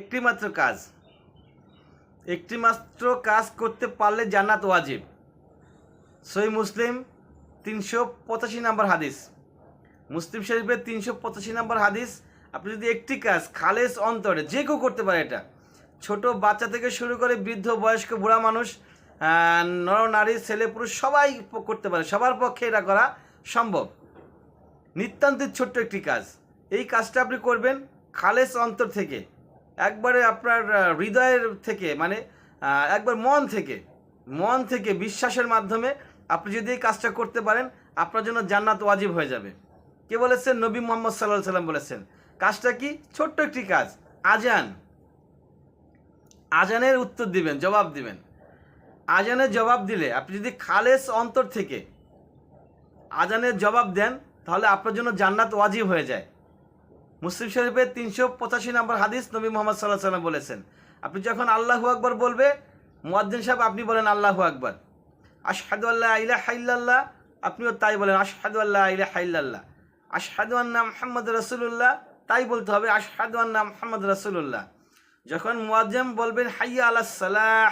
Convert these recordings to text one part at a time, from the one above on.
একটি মাত্র কাজ। একটি মাত্র কাজ করতে পারলে জান্নাত ওয়াজিব। সই মুসলিম তিনশো পঁচাশি নম্বর হাদিস। মুসলিম শরীফের তিনশো পঁচাশি নম্বর হাদিস আপনি যদি একটি কাজ খালেস অন্তরে যে কেউ করতে পারে এটা ছোট বাচ্চা থেকে শুরু করে বৃদ্ধ বয়স্ক বুড়া মানুষ আহ, নর নারী ছেলে পুরুষ সবাই করতে পারে। সবার পক্ষে এটা করা সম্ভব। নিতান্তই ছোট্ট একটি কাজ। এই কাজটা আপনি করবেন খালেস অন্তর থেকে। একবারে আপনার হৃদয়ের থেকে মানে একবার মন থেকে মন থেকে বিশ্বাসের মাধ্যমে আপনি যদি এই কাজটা করতে পারেন, আপনার জন্য জান্নাত ওয়াজিব হয়ে যাবে। কে বলেছেন? নবী মোহাম্মদ সাল্লাহ সাল্লাম বলেছেন, কাজটা কি? ছোট্ট একটি কাজ আজান আজানের উত্তর দিবেন, জবাব দিবেন। আজানের জবাব দিলে, আপনি যদি খালেস অন্তর থেকে আজানের জবাব দেন, তাহলে আপনার জন্য জান্নাত ওয়াজিব হয়ে যায়। মুসলিম শরীফের তিনশো পঁচাশি নম্বর হাদিস নবী মোহাম্মদ সাল্লাহ সাল্লাম বলেছেন। আপনি যখন আল্লাহু আকবর বলবে মুয়াদ্দিন সাহেব আপনি বলেন আল্লাহু আকবর। আশহাদু আল্লাহ ইলা হাইল্লাল্লাহ আপনিও তাই বলেন আশহাদু আল্লাহ ইলা হাইল্লাল্লাহ আশহাদু আন্না মোহাম্মদ রসুল্লাহ তাই বলতে হবে আশহাদু আন্না মোহাম্মদ রসুল্লাহ যখন মুয়াজ্জেম বলবেন হাইয়া আলা সালাহ,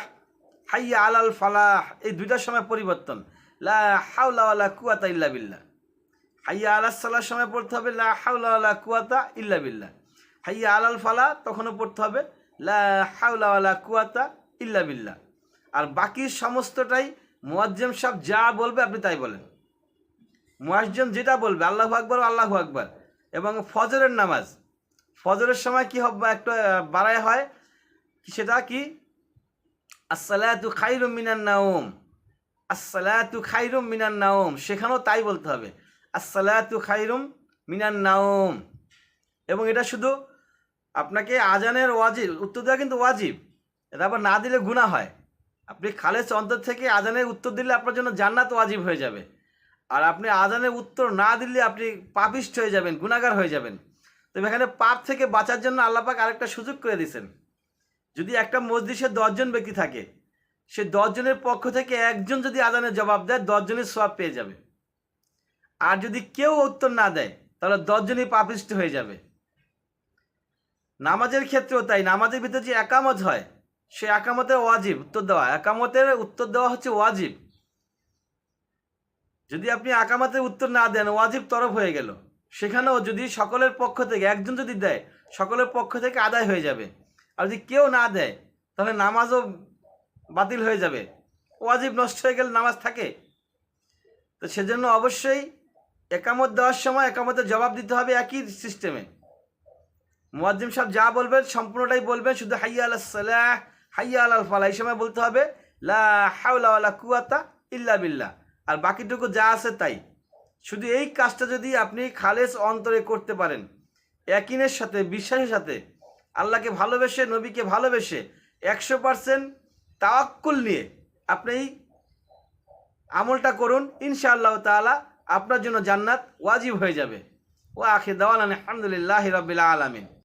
হাইয়া আলাল ফালাহ, এই দুইটার সময় পরিবর্তন। লা হাওলা ওয়ালা কুয়াতা ইল্লা বিল্লাহ। হাইয়া আলাল সালার সময় পড়তে হবে, লা ওয়ালা কুয়াতা ইল্লা বিল্লাহ। হাইয়া আলাল ফালা তখনও পড়তে হবে, লা ওয়ালা কুয়াতা ইল্লা বিল্লাহ। আর বাকি সমস্তটাই মুয়াজ্জেম সাহেব যা বলবে আপনি তাই বলেন। মুয়াজ্জেম যেটা বলবে, আল্লাহু আকবর আল্লাহু আকবর। এবং ফজরের নামাজ। ফজরের সময় কি হবে একটা বাড়ায় হয় সেটা কি? আসসালাতু খাইরুম মিনান নাওম। আসসালাতু খাইরুম মিনান নাওম। সেখানেও তাই বলতে হবে। আসসালাতু খাইরুম মিনান নাওম। এবং এটা শুধু আপনাকে আজানের ওয়াজিব, উত্তর দেওয়া কিন্তু ওয়াজিব। এটা আবার না দিলে গুণা হয়। আপনি খালেজ অন্তর থেকে আজানের উত্তর দিলে আপনার জন্য জান্নাত ওয়াজিব হয়ে যাবে। আর আপনি আজানের উত্তর না দিলে আপনি পাপিষ্ট হয়ে যাবেন গুণাগার হয়ে যাবেন। তবে এখানে পাপ থেকে বাঁচার জন্য আল্লাপাক আরেকটা সুযোগ করে দিয়েছেন। যদি একটা মসজিদে দশজন ব্যক্তি থাকে, সে দশজনের পক্ষ থেকে একজন যদি আজানের জবাব দেয় দশজনের সব পেয়ে যাবে। আর যদি কেউ উত্তর না দেয়, তাহলে দশজনই পাপিষ্ট হয়ে যাবে। নামাজের ক্ষেত্রেও তাই, নামাজের ভিতরে যে একামত হয়, সে একামতের ওয়াজিব, উত্তর দেওয়া। একামতের উত্তর দেওয়া হচ্ছে ওয়াজিব। যদি আপনি একামতের উত্তর না দেন, ওয়াজিব তরফ হয়ে গেল। সেখানেও যদি সকলের পক্ষ থেকে, একজন যদি দেয়, সকলের পক্ষ থেকে আদায় হয়ে যাবে। আর যদি কেউ না দেয়, তাহলে নামাজও বাতিল হয়ে যাবে। ওয়াজিব নষ্ট হয়ে গেলে নামাজ থাকে। তো সেজন্য অবশ্যই একামত দেওয়ার সময় একামতের জবাব দিতে হবে একই সিস্টেমে মুয়াজ্জিম সাহেব যা বলবেন, সম্পূর্ণটাই বলবেন, শুধু হাইয়া আল্লাহ সালাহ, হাইয়া আল ফালা এই সময় বলতে হবে, লা কুয়াতা ইল্লা বিল্লাহ। আর বাকিটুকু যা আছে তাই। শুধু এই কাজটা যদি আপনি খালেস অন্তরে করতে পারেন একিনের সাথে, বিশ্বাসের সাথে, আল্লাহকে ভালোবেসে, নবীকে ভালোবেসে, একশো পার্সেন্ট তাওয়াক্কুল নিয়ে আপনি আমলটা করুন, ইনশাআল্লাহ তাআলা আপনার জন্য জান্নাত ওয়াজিব হয়ে যাবে। ও আখে দাওয়ালান আলহামদুলিল্লাহ রবিল্লা আলমিন।